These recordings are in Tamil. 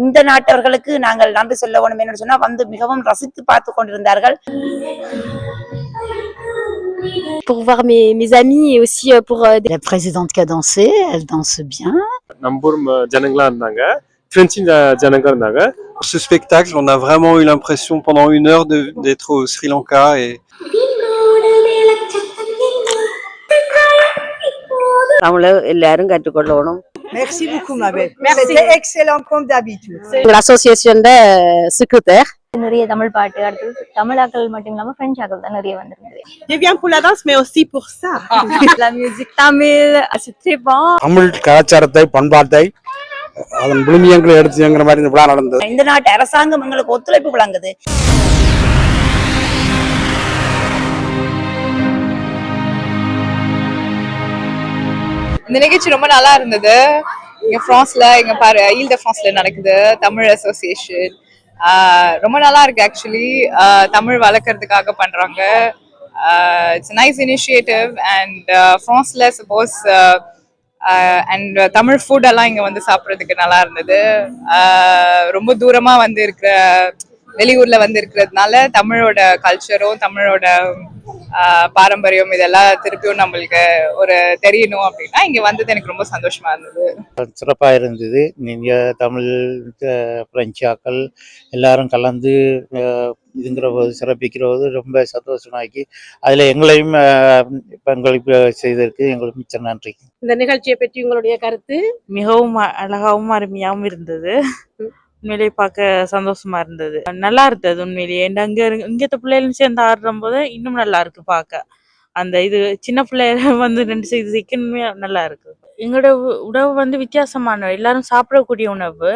இந்த நாட்டவர்களுக்கு நாங்கள் நன்றி சொல்ல வேணும் என்று சொன்னா வந்து மிகவும் ரசித்து பார்த்து கொண்டிருந்தார்கள் pour voir mes, mes amis et aussi euh, pour euh, La présidente qui a dansé, elle danse bien. நம்பூர் ஜனங்களா இருந்தாங்க பிரெஞ்சு ஜனங்க இருந்தாங்க Ce spectacle, on a vraiment eu l'impression pendant une heure de- d'être au Sri Lanka et தமிழ எல்லாரும் கற்றுக்கொள்ளணும் Merci beaucoup, ma belle. C'était excellent comme d'habitude. Association secrétaire. நிறைய தமிழ் பாட்டு அடுத்தது தமிழாக்கள் மட்டும் இல்லாம பிரெஞ்சு ஆக்கள் தான் நிறைய வந்திருந்தது Je viens pour la danse, mais aussi pour ça. la musique Tamil c'est très bon. Tamil கலாச்சாரத்தை பண்பாட்டை அதன் விழுமியங்களை எடுத்துங்கிற மாதிரி இந்த விழா நடந்தது. இந்த நாட்டு அரசாங்கம் எங்களுக்கு ஒத்துழைப்பு வழங்குது. இந்த நிகழ்ச்சி ரொம்ப நல்லா இருந்தது. இங்க பிரான்ஸ்ல இங்க பாரு ஈல் த பிரான்ஸ்ல நடக்குது தமிழ் அசோசியேஷன் ரொம்ப நல்லா இருக்கு ஆக்சுவலி தமிழ் வளர்க்கறதுக்காக பண்றாங்க. இட்ஸ் நைஸ் இனிஷியேட்டிவ் அண்ட் ஃப்ரான்ஸ்ல சப்போஸ் அண்ட் தமிழ் ஃபுட் எல்லாம் இங்க வந்து சாப்பிட்றதுக்கு நல்லா இருந்தது. ரொம்ப தூரமா வந்து இருக்கிற வெளியூர்ல வந்து இருக்கிறதுனால தமிழோட கல்ச்சரும் தமிழோட பாரம்பரியம் இதெல்லாம் திருப்பியும் நம்மளுக்கு ஒரு தெரியணும் அப்படின்னா இங்க வந்தது எனக்கு ரொம்ப சந்தோஷமா இருந்தது. சிறப்பாக இருந்தது. நீங்கள் தமிழ் பிரெஞ்சாக்கள் எல்லாரும் கலந்து இதுங்கிற போது சிறப்பிக்கிற போது ரொம்ப சந்தோஷமாக்கி அதில் எங்களையும் பங்களிப்பு செய்ததற்கு எங்களுக்கு மிச்ச நன்றி. இந்த நிகழ்ச்சியை பற்றி உங்களுடைய கருத்து மிகவும் அ- அழகாவும் அருமையாகவும் இருந்தது. உண்மையிலேயே பார்க்க சந்தோஷமா இருந்தது. நல்லா இருந்தது உண்மையிலேயே. And அங்க இரு- இங்கத்த பிள்ளைகளும் சேர்ந்து ஆடுற போது இன்னும் நல்லா இருக்கு பார்க்க. அந்த இது சின்ன பிள்ளைகள் வந்து ரெண்டு செய்து சிக்கனுமே நல்லா இருக்கு. எங்களோட உணவு வந்து வித்தியாசமான எல்லாரும் சாப்பிடக்கூடிய உணவு.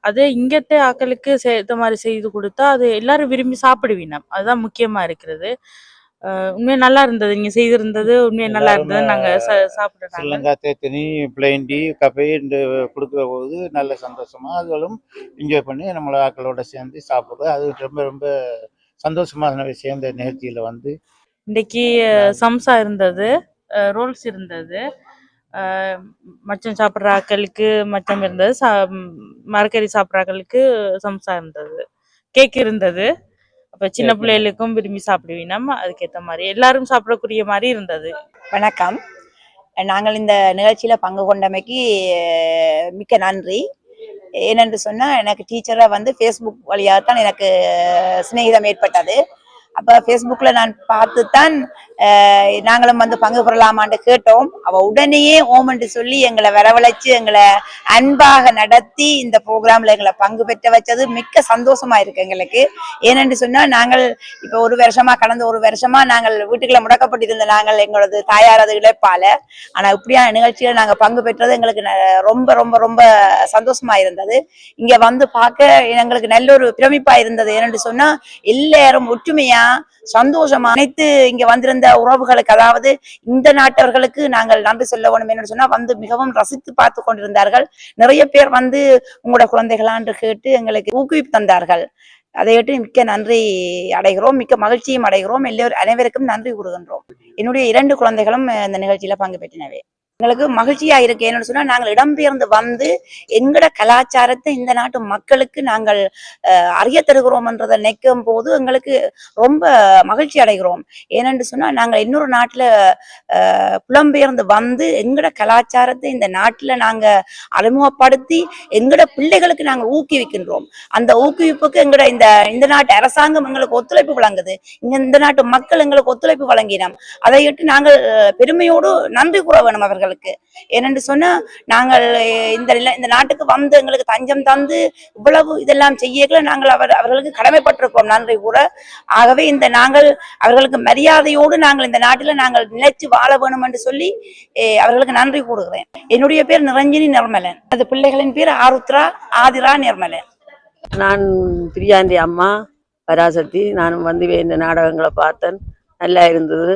அது இங்கத்த ஆக்களுக்கு சேர்த்த மாதிரி செய்து கொடுத்தா அது எல்லாரும் விரும்பி சாப்பிடுவீனம் அதுதான் முக்கியமா இருக்கிறது. அஹ் உண்மையா நல்லா இருந்தது. நீங்க செய்திருந்தது உண்மையா நல்லா இருந்தது. நாங்க ச- சாப்பிடுறாங்க ஸ்ரீலங்கா தேத்தனி பிளைன் டீ கஃபே கொடுக்குற போது நல்ல சந்தோஷமா அதுகளும் என்ஜாய் பண்ணி நம்மள ஆக்களோட சேர்ந்து சாப்பிடுறது. அது ரொம்ப ரொம்ப சந்தோஷமான விஷயம். இந்த நிகழ்ச்சியில் வந்து இன்னைக்கு அஹ், சம்சா இருந்தது. ரோல்ஸ் இருந்தது. மச்சம் சாப்பிட்ற ஆக்களுக்கு மச்சம் இருந்தது. சா மரக்கறி சாப்பிட்ற ஆக்களுக்கு சம்சா இருந்தது. கேக் இருந்தது. அப்போ சின்ன. பிள்ளைகளுக்கும் விரும்பி சாப்பிடுவீங்க. அதுக்கேற்ற மாதிரி எல்லாரும் சாப்பிடக்கூடிய மாதிரி இருந்தது. வணக்கம். நாங்கள் இந்த நிகழ்ச்சியில பங்கு கொண்டமைக்கு மிக்க நன்றி. ஏனென்று சொன்னா எனக்கு டீச்சரா வந்து ஃபேஸ்புக் வழியாக தான் எனக்கு சிநேகிதம் ஏற்பட்டது. அப்போ ஃபேஸ்புக்கில் நான் பார்த்து தான் நாங்களும் வந்து பங்கு பெறலாமான்னு கேட்டோம். அவள் உடனேயே ஓமன்ட்டு சொல்லி எங்களை வரவழைச்சு எங்களை அன்பாக நடத்தி இந்த ப்ரோக்ராமில் எங்களை பங்கு பெற்ற வச்சது மிக்க சந்தோஷமா இருக்கு எங்களுக்கு. ஏனென்று சொன்னால் நாங்கள் இப்போ ஒரு வருஷமா கடந்த ஒரு வருஷமா நாங்கள் வீட்டுக்குள்ள முடக்கப்பட்டிருந்த நாங்கள் எங்களது தாயாரது இழைப்பால. ஆனால் இப்படியான நிகழ்ச்சியில் நாங்கள் பங்கு பெற்றது எங்களுக்கு ந- ரொம்ப ரொம்ப ரொம்ப சந்தோஷமா இருந்தது. இங்கே வந்து பார்க்க எங்களுக்கு நல்ல ஒரு பிரமிப்பா இருந்தது. ஏனென்று சொன்னால் எல்லாரும் ஒற்றுமையா சந்தோஷமா அனைத்து இங்க வந்திருந்த உறவுகளுக்கு அதாவது இந்த நாட்டவர்களுக்கு நாங்கள் நன்றி சொல்ல வேணும் என்று சொன்னா வந்து மிகவும் ரசித்து பார்த்து கொண்டிருந்தார்கள். நிறைய பேர் வந்து உங்களோட குழந்தைகளான்று கேட்டு எங்களுக்கு ஊக்குவிப்பு தந்தார்கள். அதையிட்டு மிக்க நன்றி அடைகிறோம் மிக்க மகிழ்ச்சியும் அடைகிறோம். எல்லோரும் அனைவருக்கும் நன்றி கூறுகின்றோம். என்னுடைய இரண்டு குழந்தைகளும் இந்த நிகழ்ச்சியில பங்கு பெற்றினவே. எங்களுக்கு மகிழ்ச்சியா இருக்கு. என்னன்னு சொன்னா நாங்கள் இடம்பெயர்ந்து வந்து எங்கட கலாச்சாரத்தை இந்த நாட்டு மக்களுக்கு நாங்கள் அஹ், அறிய தருகிறோம்ன்றதை நினைக்கும் போது எங்களுக்கு ரொம்ப மகிழ்ச்சி அடைகிறோம். ஏனென்று சொன்னா நாங்கள் இன்னொரு நாட்டுல புலம்பெயர்ந்து வந்து எங்கட கலாச்சாரத்தை இந்த நாட்டுல நாங்க அறிமுகப்படுத்தி எங்கட பிள்ளைகளுக்கு நாங்கள் ஊக்குவிக்கின்றோம். அந்த ஊக்குவிப்புக்கு எங்கட இந்த இந்த நாட்டு அரசாங்கம் எங்களுக்கு ஒத்துழைப்பு வழங்குது. இங்க இந்த நாட்டு மக்கள் எங்களுக்கு ஒத்துழைப்பு வழங்கினோம். அதையிட்டு நாங்கள் பெருமையோடு நன்றி கூற வேணும் எங்களுக்கு. ஏனென்று சொன்னா நாங்கள் இந்த இந்த நாட்டுக்கு வந்து எங்களுக்கு தஞ்சம் தந்து இவ்வளவு இதெல்லாம் செய்யல நாங்கள் அவர் அவர்களுக்கு கடமைப்பட்டிருக்கிறோம் நன்றி கூட ஆகவே இந்த நாங்கள் அவர்களுக்கு மரியாதையோடு நாங்கள் இந்த நாட்டில நாங்கள் நிலைச்சு வாழ வேணும் என்று சொல்லி அவர்களுக்கு நன்றி கூறுகிறேன். என்னுடைய பேர் நிரஞ்சினி நிர்மலன். அது பிள்ளைகளின் பேர் ஆருத்ரா ஆதிரா நிர்மலன். நான் பிரியாண்டி அம்மா பராசக்தி. நானும் வந்து இந்த நாடகங்களை பார்த்தேன். நல்லா இருந்தது.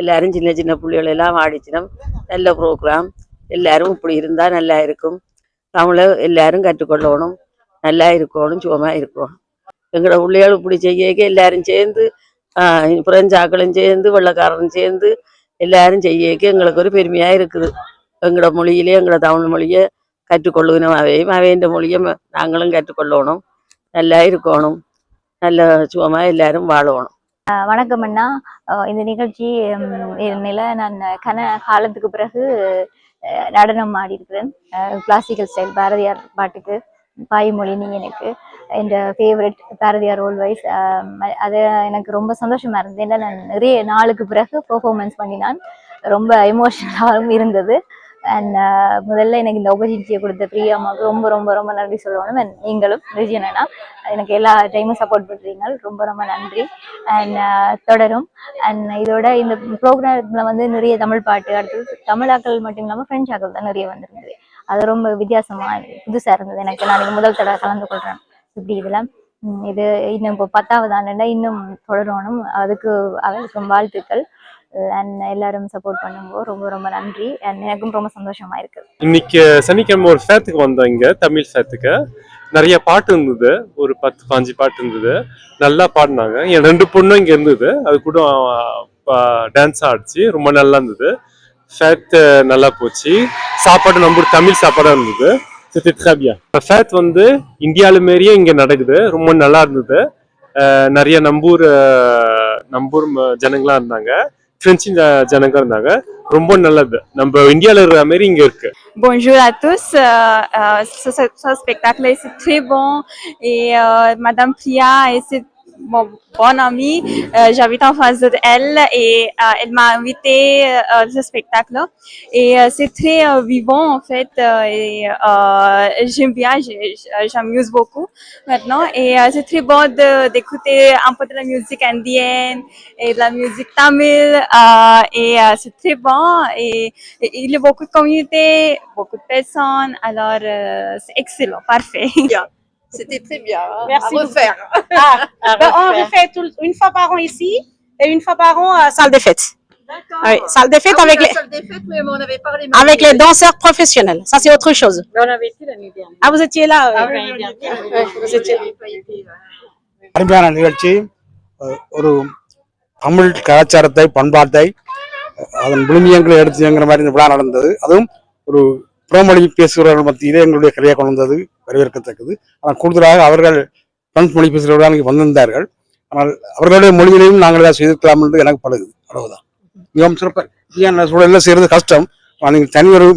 எல்லாரும் சின்ன சின்ன பிள்ளைகள் எல்லாம் ஆடிச்சினோம் நல்ல ப்ரோக்ராம் எல்லாரும் இப்படி இருந்தால் நல்லா இருக்கும். தமிழை எல்லாரும் கற்றுக்கொள்ளணும். நல்லா இருக்கணும் சுகமாக இருக்கணும். எங்களோட பிள்ளைகள் இப்படி செய்ய எல்லாரும் சேர்ந்து ஆஹ், சேர்ந்து வெள்ளக்காரரும் சேர்ந்து எல்லாரும் செய்ய எங்களுக்கு ஒரு பெருமையாக இருக்குது. எங்களோட மொழியிலே எங்களோட தமிழ் மொழியை கற்றுக்கொள்ளணும் அவையும் அவையின் மொழியை நாங்களும் கற்றுக்கொள்ளணும். நல்லா இருக்கணும். நல்ல சுகமாக எல்லாரும் வாழணும். வணக்கம் அண்ணா. இந்த நிகழ்ச்சி நில நான் கன காலத்துக்கு பிறகு நடனம் ஆடி இருக்கிறேன் கிளாசிக்கல் ஸ்டைல் பாரதியார் பாட்டுக்கு பாய்மொழி நீ எனக்கு என் ஃபேவரட் பாரதியார் ஆல்வைஸ் அது எனக்கு ரொம்ப சந்தோஷமா இருந்தது. ஏன்னா நான் நிறைய நாளுக்கு பிறகு பெர்ஃபார்மன்ஸ் பண்ணினான். ரொம்ப எமோஷனலாகவும் இருந்தது. அண்ட் uh, முதல்ல எனக்கு இந்த ஆப்பர்ச்சுனிட்டியை கொடுத்த பிரியா அம்மாவுக்கு ரொம்ப ரொம்ப ரொம்ப நன்றி சொல்லணும். அண்ட் நீங்களும் ரிஜினா எனக்கு எல்லா டைமும் சப்போர்ட் பண்ணுறீங்க ரொம்ப ரொம்ப நன்றி. அண்ட் uh, தொடரும். அண்ட் இதோட இந்த ப்ரோக்ராமில் வந்து நிறைய தமிழ் பாட்டு அடுத்தது தமிழாக்கள் மட்டும் இல்லாமல் ஃப்ரெஞ்ச் ஆக்கள் தான் நிறைய வந்திருந்தது. அது ரொம்ப வித்தியாசமாக புதுசாக இருந்தது எனக்கு. நான் இன்னைக்கு முதல் தடவை கலந்து கொள்கிறேன் இப்படி இதெல்லாம் இது இன்னும் இப்போ பத்தாவது ஆண்டுனா இன்னும் தொடரணும். அதுக்கு அவருக்கும் வாழ்த்துக்கள். அண்ட் எல்லாரும் சப்போர்ட் பண்ணுங்க ரொம்ப ரொம்ப நன்றி. அண்ட் எனக்கும் ரொம்ப சந்தோஷமா இருக்கு. இன்னைக்கு சனிக்கிழமை ஒரு ஃபேத்துக்கு வந்தோம் இங்க தமிழ் ஃபேத்துக்கு நிறைய பாட்டு இருந்தது. ஒரு பத்து பாஞ்சு பாட்டு இருந்தது. நல்லா பாடினாங்க. என் ரெண்டு பொண்ணும் இங்க இருந்தது. அது கூட டான்ஸ் ஆடிச்சு. ரொம்ப நல்லா இருந்தது. ஃபேத் நல்லா போச்சு. சாப்பாடு நம்ம தமிழ் சாப்பாடா இருந்தது. C'était ஃபேத் வந்து இந்தியால மாரியே இங்க நடக்குது. ரொம்ப நல்லா இருந்தது. நிறைய நம்பூர் நம்பூர் ஜனங்களா இருந்தாங்க. பிரெஞ்சு ஜ- ஜனங்க இருந்தாங்க ரொம்ப நல்லது நம்ம இந்தியால இருக்கிற மாதிரி இங்க இருக்கு Bonjour à tous. Euh, euh, ce, ce- ce spectacle est très bon et euh, Madame Priya et c'est mon bonne amie. Euh, J'habite en face d'elle et euh, elle m'a invité à ce spectacle et euh, c'est très euh, vivant en fait euh, et euh, j'aime bien, j'amuse beaucoup maintenant et euh, c'est très bon de- d'écouter un peu de la musique indienne et de la musique tamile euh, et euh, c'est très bon et il y a beaucoup de communautés, beaucoup de personnes, alors euh, c'est excellent, parfait. C'était très bien. hein. Merci à refaire. Ben, on refait tout- une fois par an ici et une fois par an à salle des fêtes. D'accord. Oui, salle des fêtes Ah oui, avec la les salle des fêtes, oui, mais on avait parlé. avec les danseurs professionnels. Ça c'est autre chose. on avait été l'année dernière. Ah vous étiez là. Ah oui. oui, on y était. Ouais, vous étiez là. அருமையான நிகழ்ச்சி அஹ் ஒரு தமிழ் கலாச்சாரத்தை பண்பாட்டை அஹ் அதன் விழுமியங்களை எடுத்துங்கிற மாதிரி இந்த விழா நடந்தது அதுவும் ஒரு புறமொழி பேசுகிறவர்கள் மத்தியிலே எங்களுடைய கலையை கொண்டு வந்தது வரவேற்கத்தக்கது ஆனால் கூடுதலாக அவர்கள் பிரெஞ்சு மொழி பேசுகிறவர்கள் அங்கே வந்திருந்தார்கள் ஆனால் அவர்களுடைய மொழியிலையும் நாங்கள் ஏதாவது செய்திருக்கலாம் என்று எனக்கு படுகுது அவ்வளவுதான் மிகவும் சிறப்பாக சூழலில் செய்கிறது கஷ்டம் நீங்கள் தனி ஒரு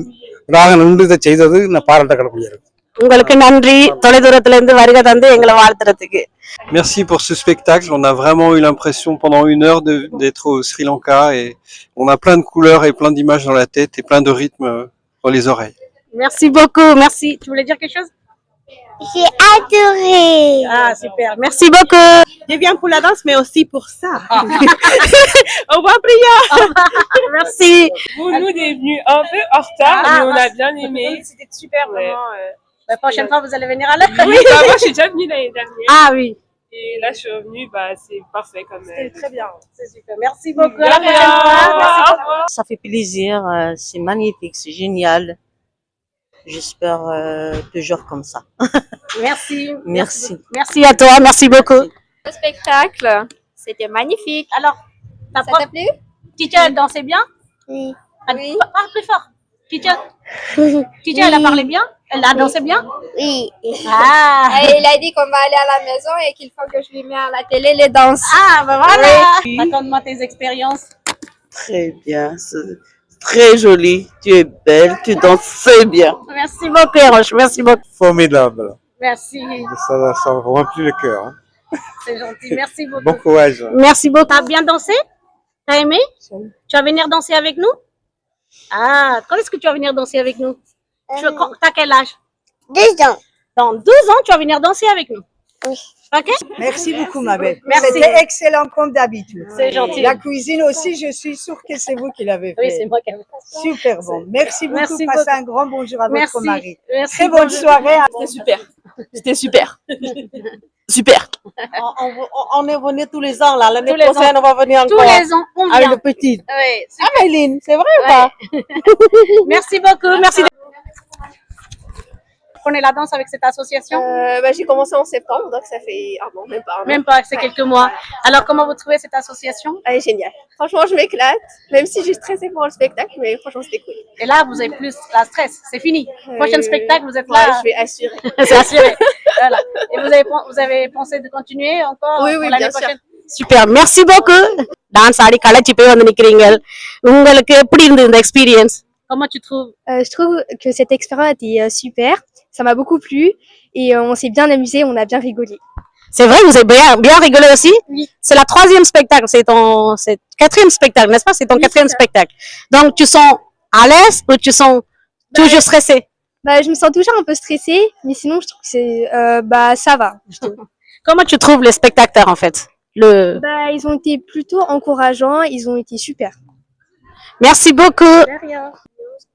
இதாக நின்று இதை செய்தது நான் பாராட்ட கடக்கூடியது உங்களுக்கு நன்றி தொலைதூரத்துல இருந்து வருகை தந்து எங்களை வாழ்த்துறதுக்கு Merci pour ce spectacle. On a vraiment eu l'impression pendant une heure de- d'être au Sri Lanka et on a plein de couleurs et plein d'images dans la tête et plein de rythmes euh, dans les oreilles. Merci beaucoup. Merci. Tu voulais dire quelque chose J'ai adoré. Ah super. Merci beaucoup. Je viens pour la danse mais aussi pour ça. Au revoir Priya. Merci. Nous, nous, est venus un peu en retard, Ah, mais on a bien aimé. C'était super Ouais. vraiment. euh, La prochaine fois vous allez venir à l'heure. Oui, bah, moi, je suis déjà venue l'année dernière. Ah oui. Et là, je suis revenue, bah, c'est parfait comme. C'était très bien. C'est super. Merci beaucoup. Merci revoir. Ça fait plaisir, euh, c'est magnifique, c'est génial. J'espère euh, toujours comme ça. Merci. Merci. Merci à toi. Merci beaucoup. Le spectacle, c'était magnifique. Alors, ta Ça prof, t'a plu? Titia, elle dansait bien? Oui. Ah, Parle plus fort. Titia, Titia, elle a parlé bien? Elle a dansé bien? Oui. Ah. Et il a dit qu'on va aller à la maison et qu'il faut que je lui mette à la télé les danses. Ah, bah voilà. Raconte-moi tes expériences. Très bien, c'est très joli. Tu es belle, tu danses très bien. Merci beaucoup, Roche. Merci beaucoup. Formidable. Merci. Ça, ça remplit le cœur. hein. C'est gentil. Merci beaucoup. Bon courage. Merci beaucoup. T'as bien dansé? T'as aimé? Tu vas venir danser avec nous? Ah, quand est-ce que tu vas venir danser avec nous? Tu veux- T'as quel âge? Deux ans. Dans deux ans, tu vas venir danser avec nous. Oui. Ok Merci beaucoup, ma belle. Merci. C'était excellent comme d'habitude. C'est gentil. La cuisine aussi, je suis sûre que c'est vous qui l'avez fait. Oui, c'est moi qui ai fait. Super bon. Merci beaucoup. Merci Passez beaucoup. un grand bonjour à Merci. votre mari. Merci. Très bonne bonjour. soirée. C'était super. C'était super. super. On, est venu tous les ans, là. L'année Tous les prochaine, on va venir Tous les ans, on Avec vient. le petit. Oui, Ah, Maëline, c'est vrai ou pas? Merci beaucoup. Merci apprenez la danse avec cette association Euh, bah, j'ai commencé en septembre, donc ça fait un an, même pas. un an. Même pas, c'est quelques mois. Alors, comment vous trouvez cette association Elle est géniale. Franchement, je m'éclate, même si j'ai stressé pour le spectacle, mais franchement, c'était cool. Et là, vous avez plus la stress, c'est fini. Prochain Euh, spectacle, vous êtes ouais, là. je vais assurer. c'est assuré. voilà. Et vous avez, vous avez pensé de continuer encore Oui, pour oui, l'année bien sûr. prochaine super Mercy போக்கு டான்ஸ் ஆடி களைச்சி போய் வந்து நிக்கிறீங்க உங்களுக்கு எப்படி இருந்தது இந்த experience Comment tu trouves Euh, je trouve que cette expérience était euh, super, ça m'a beaucoup plu et euh, on s'est bien amusé, on a bien rigolé. C'est vrai, vous avez bien, bien rigolé aussi? Oui. C'est la troisième spectacle, c'est ton c'est quatrième spectacle, n'est-ce pas? C'est ton Oui, quatrième spectacle. Donc, tu sens à l'aise ou tu sens toujours stressé? Bah, je me sens toujours un peu stressée, mais sinon je trouve que c'est, euh, bah, ça va. je. Comment tu trouves les spectateurs en fait? Le Bah, ils ont été plutôt encourageants, ils ont été super. Merci beaucoup.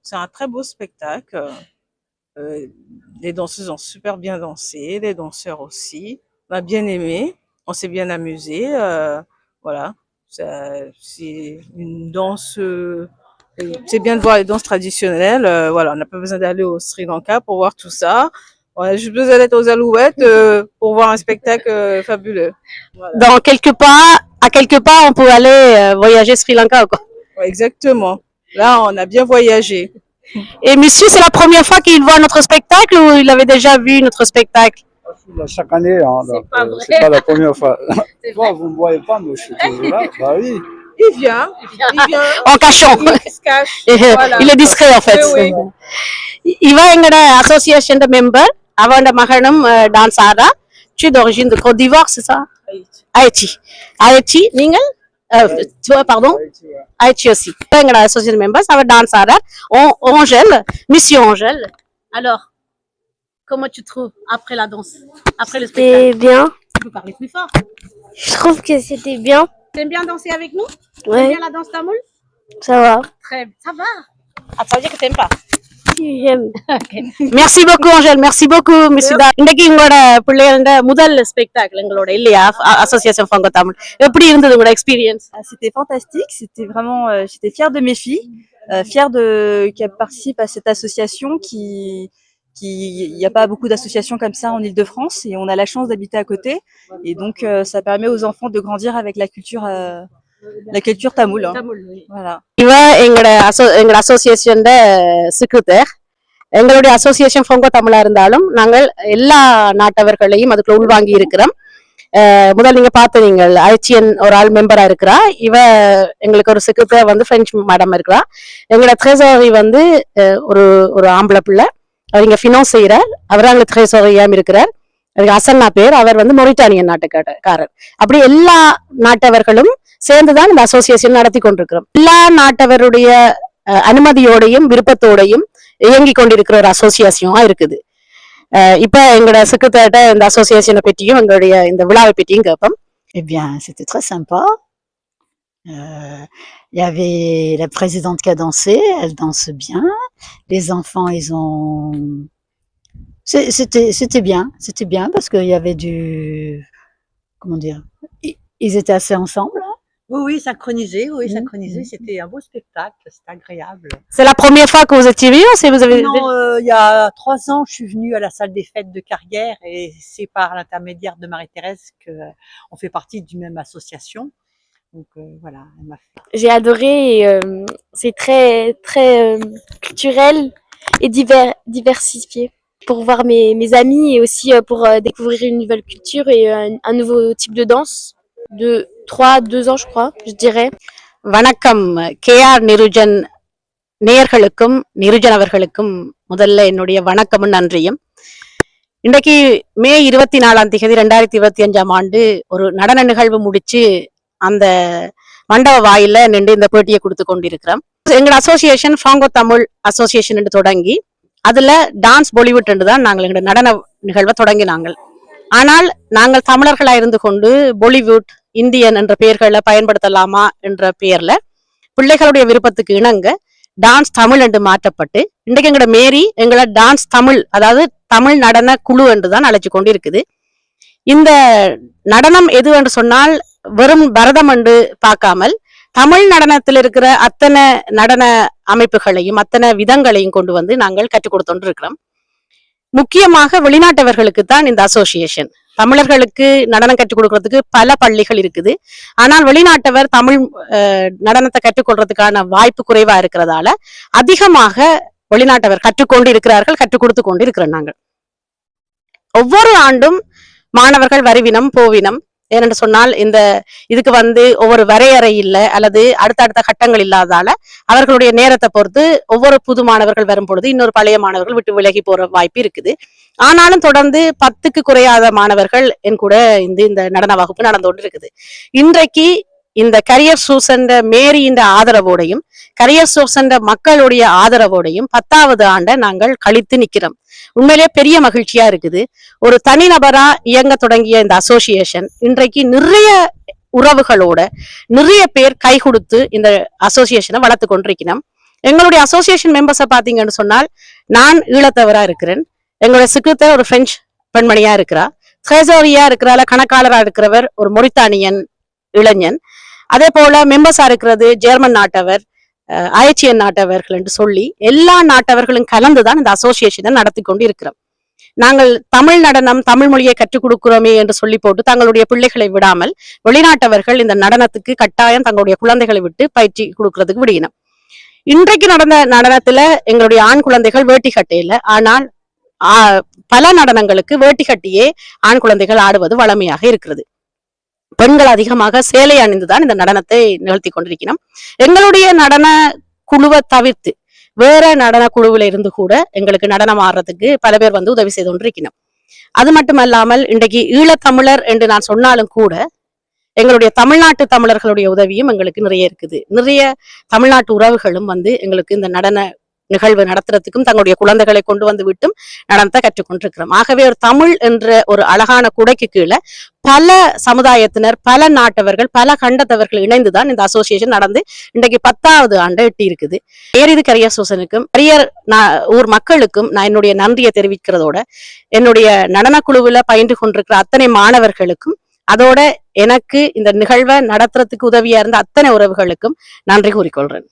C'est un très beau spectacle. Euh, les danseuses ont super bien dansé, les danseurs aussi. On a bien aimé, on s'est bien amusé. euh, voilà, c'est une danse. euh, c'est bien de voir les danses traditionnelles. voilà, on n'a pas besoin d'aller au Sri Lanka pour voir tout ça. On a juste besoin d'être aux Alouettes pour voir un spectacle fabuleux. Voilà. Dans quelque part, à quelque part, on peut aller voyager Sri Lanka quoi. Ouais, exactement. Là, on a bien voyagé. Et monsieur, c'est la première fois qu'il voit notre spectacle ou il avait déjà vu notre spectacle? Ah, chaque année, hein, c'est pas, euh, pas, la première fois. Toi, vous ne me voyez pas, mais je là. Bah oui. Il vient, il vient. En cachant. Il cache. Il est discret en fait. Oui, oui. Iva engada association de member, avant de mahanam euh, danse ada. Tu es d'origine de Côte d'Ivoire, c'est ça? Haïti. Haïti. Haïti, euh, pardon, IHOC, Pengada Associate Members, our dance are on, Angèle, Monsieur Angèle. Alors, comment tu trouves après la danse, après le spectacle? C'était bien. Tu peux parler plus fort. Je trouve que c'était bien. T'aimes bien danser avec nous? Oui. T'aimes bien la danse tamoul Ça va. Très, bien. ça va. Ah, ça veut dire que t'aimes pas? J'aime. Merci beaucoup Angèle, merci beaucoup Miss Ida. இன்னைக்கு உங்களோட பிள்ளைகளோட முதல் ஸ்பெக்டாக்கிள் எங்களோட இல்லையா அசோசியேஷன் ஃபங்க தமிழ் எப்படி இருந்தது உங்களோட experience Ah, C'était fantastique, c'était vraiment, euh, j'étais fière de mes filles, euh, fière de qu'elles participent à cette association qui, qui, il n'y a pas beaucoup d'associations comme ça en Île-de-France et on a la chance d'habiter à côté et donc euh, ça permet aux enfants de grandir avec la culture, euh, la culture tamoule. hein. Tamoul, oui. Voilà. இவ எங்களோட அசோ எங்களோட அசோசியேஷன் செக்ரட்டர் எங்களுடைய அசோசியேஷன் பொங்க தமிழா இருந்தாலும் நாங்கள் எல்லா நாட்டவர்களையும் அதுக்குள்ள உள்வாங்கி இருக்கிறோம் அஹ் முதல் நீங்க பார்த்து நீங்கள் ஐச்சியன் ஒரு ஆள் மெம்பரா இருக்கிறா இவ எங்களுக்கு ஒரு செக்ரட்டர் வந்து பிரெஞ்சு மேடம் இருக்கிறா எங்களோட ட்ரெசரி வந்து அஹ் ஒரு ஒரு ஆம்பளை பிள்ளை அவர் இங்க ஃபினான்ஸ் செய்யறார் அவர் அங்க ட்ரெசரியாம் இருக்கிறார் அதுக்கு அசன்னா பேர் அவர் வந்து மொரிட்டானியன் நாட்டுக்காரர் அப்படி எல்லா நாட்டவர்களும் சேர்ந்துதான் இந்த அசோசியேஷன் நடத்தி கொண்டிருக்கிறோம் எல்லா நாட்டவருடைய அஹ், அனுமதியோடையும் விருப்பத்தோடையும் இயங்கிக் கொண்டிருக்கிற ஒரு அசோசியேஷனா இருக்குது அஹ், இப்ப எங்களோட செக்ரட்டரிட்ட இந்த அசோசியேஷனை பற்றியும் எங்களுடைய இந்த விழாவை பற்றியும் கேட்போம் Eh bien, c'était très sympa. Euh, Il y avait la présidente qui a dansé, elle danse bien. Les enfants, ils ont. C'est- C'était c'était bien, c'était bien parce qu'il y avait du. Comment dire Ils ils étaient assez ensemble. Oui, oui, synchronisé, oui, Mhm, synchronisé. mhm. C'était un beau spectacle, c'était agréable. C'est la première fois que vous étiez venu ou c'est vous avez Non, euh, il y a trois ans, je suis venue à la salle des fêtes de carrière et c'est par l'intermédiaire de Marie-Thérèse que euh, on fait partie d'une même association. Donc euh, voilà. J'ai adoré, euh, c'est très, très euh, culturel et diver- diversifié. Pour voir mes, mes amis et aussi euh, pour euh, découvrir une nouvelle culture et euh, un nouveau type de danse. De 3 2 ans, je crois, je dirais. வணக்கம். கே ஆர் நிருஜன் நேயர்களுக்கும் நிருஜன் அவர்களுக்கும் முதல்ல என்னுடைய வணக்கமும் நன்றியும். இன்றைக்கு மே இருபத்தி நாலாம் தேதி ரெண்டாயிரத்தி இருபத்தி அஞ்சாம் ஆண்டு ஒரு நடன நிகழ்வு முடிச்சு அந்த மண்டப வாயில நின்று இந்த போட்டியை கொடுத்து கொண்டிருக்கிறோம். எங்களோட அசோசியேஷன் ஃபாங்கோ தமிழ் அசோசியேஷன் என்று தொடங்கி அதுல டான்ஸ் பாலிவுட் என்று தான் நாங்கள் எங்களோட நடன நிகழ்வை தொடங்கினாங்கள். ஆனால் நாங்கள் தமிழர்களா இருந்து கொண்டு பாலிவுட் இந்தியன் என்ற பெயர்களை பயன்படுத்தலாமா என்ற பெயர்ல பிள்ளைகளுடைய விருப்பத்துக்கு இணங்க டான்ஸ் தமிழ் என்று மாற்றப்பட்டு இன்றைக்கு எங்களோட மேரி எங்களை டான்ஸ் தமிழ் அதாவது தமிழ் நடன குழு என்று தான் அழைச்சு கொண்டு இருக்குது இந்த நடனம் எது என்று சொன்னால் வெறும் பரதம் என்று பார்க்காமல் தமிழ் நடனத்தில் இருக்கிற அத்தனை நடன அமைப்புகளையும் அத்தனை விதங்களையும் கொண்டு வந்து நாங்கள் கற்றுக் கொடுத்தோண்டு இருக்கிறோம் முக்கியமாக வெளிநாட்டவர்களுக்கு தான் இந்த அசோசியேஷன் தமிழர்களுக்கு நடனம் கற்றுக் கொடுக்கறதுக்கு பல பள்ளிகள் இருக்குது. ஆனால் வெளிநாட்டவர் தமிழ் அஹ், நடனத்தை கற்றுக்கொள்றதுக்கான வாய்ப்பு குறைவா இருக்கிறதால அதிகமாக வெளிநாட்டவர் கற்றுக்கொண்டு இருக்கிறார்கள் கற்றுக் கொடுத்து கொண்டு இருக்கிறோம் நாங்கள். ஒவ்வொரு ஆண்டும் மாணவர்கள் வரிவினம் போவினம் ஏனென்று சொன்னால் இந்த இதுக்கு வந்து ஒவ்வொரு வரையறை இல்லை அல்லது அடுத்தடுத்த கட்டங்கள் இல்லாதால அவர்களுடைய நேரத்தை பொறுத்து ஒவ்வொரு புது மாணவர்கள் வரும் பொழுது இன்னொரு பழைய மாணவர்கள் விட்டு விலகி போற வாய்ப்பு இருக்குது. ஆனாலும் தொடர்ந்து பத்துக்கு குறையாத மாணவர்கள் என் கூட இந்த இந்த நடன வகுப்பு நடந்து கொண்டு இருக்குது. இன்றைக்கு இந்த கரியர் சூசன்ற மேரியின் ஆதரவோடையும் கரியர் சூசன்ற மக்களுடைய ஆதரவோடையும் பத்தாவது ஆண்டை நாங்கள் கழித்து நிக்கிறோம். உண்மையிலேயே பெரிய மகிழ்ச்சியா இருக்குது. ஒரு தனிநபரா இயங்க தொடங்கிய இந்த அசோசியேஷன் இன்றைக்கு நிறைய உறவுகளோட நிறைய பேர் கை கொடுத்து இந்த அசோசியேஷனை வளர்த்து கொண்டிருக்கிறோம். எங்களுடைய அசோசியேஷன் மெம்பர்ஸை பார்த்தீங்கன்னு சொன்னால் நான் ஈழத்தவரா இருக்கிறேன். எங்களுடைய சிக்கத்தை ஒரு பிரெஞ்சு பெண்மணியா இருக்கிறா. ட்ரெசோரியா இருக்கிறால கணக்காளரா இருக்கிறவர் ஒரு மொரித்தானியன் இளைஞன். அதே போல மெம்பர்ஸா இருக்கிறது ஜெர்மன் நாட்டவர் அயச்சியன் நாட்டவர்கள் என்று சொல்லி எல்லா நாட்டவர்களும் கலந்துதான் இந்த அசோசியேஷனை நடத்தி கொண்டு இருக்கிறோம் நாங்கள் தமிழ் நடனம் தமிழ் மொழியை கற்றுக் கொடுக்கிறோமே என்று சொல்லி போட்டு தங்களுடைய பிள்ளைகளை விடாமல் வெளிநாட்டவர்கள் இந்த நடனத்துக்கு கட்டாயம் தங்களுடைய குழந்தைகளை விட்டு பயிற்சி கொடுக்கறதுக்கு விடணும் இன்றைக்கு நடந்த நடனத்துல எங்களுடைய ஆண் குழந்தைகள் வேட்டி கட்டையில ஆனால் பல நடனங்களுக்கு வேட்டி கட்டியே ஆண் குழந்தைகள் ஆடுவது வளமையாக இருக்கிறது. பெண்கள் அதிகமாக சேலை அணிந்துதான் இந்த நடனத்தை நிகழ்த்தி கொண்டிருக்கிறோம். எங்களுடைய நடன குழுவை தவிர்த்து வேற நடன குழுவில இருந்து கூட எங்களுக்கு நடனம் ஆடுறதுக்கு பல பேர் வந்து உதவி செய்து கொண்டிருக்கணும் அது மட்டுமல்லாமல் இன்றைக்கு ஈழத்தமிழர் என்று நான் சொன்னாலும் கூட எங்களுடைய தமிழ்நாட்டு தமிழர்களுடைய உதவியும் எங்களுக்கு நிறைய இருக்குது. நிறைய தமிழ்நாட்டு உறவுகளும் வந்து எங்களுக்கு இந்த நடன நிகழ்வு நடத்துறதுக்கும் தங்களுடைய குழந்தைகளை கொண்டு வந்து விட்டும் நடத்த கற்றுக்கொண்டிருக்கிறோம். ஆகவே ஒரு தமிழ் என்ற ஒரு அழகான குடைக்கு கீழே பல சமுதாயத்தினர் பல நாட்டவர்கள் பல கண்டத்தவர்கள் இணைந்துதான் இந்த அசோசியேஷன் நடந்து இன்றைக்கு பத்தாவது ஆண்டு எட்டி இருக்குது ஏரிது கரியர் சோசனுக்கும் கரியர் ஊர் மக்களுக்கும் நான் என்னுடைய நன்றியை தெரிவிக்கிறதோட என்னுடைய நடனக்குழுவில் பயின்று கொண்டிருக்கிற அத்தனை மாணவர்களுக்கும் அதோட எனக்கு இந்த நிகழ்வை நடத்துறதுக்கு உதவியா இருந்த அத்தனை உறவுகளுக்கும் நன்றி கூறிக்கொள்றேன்.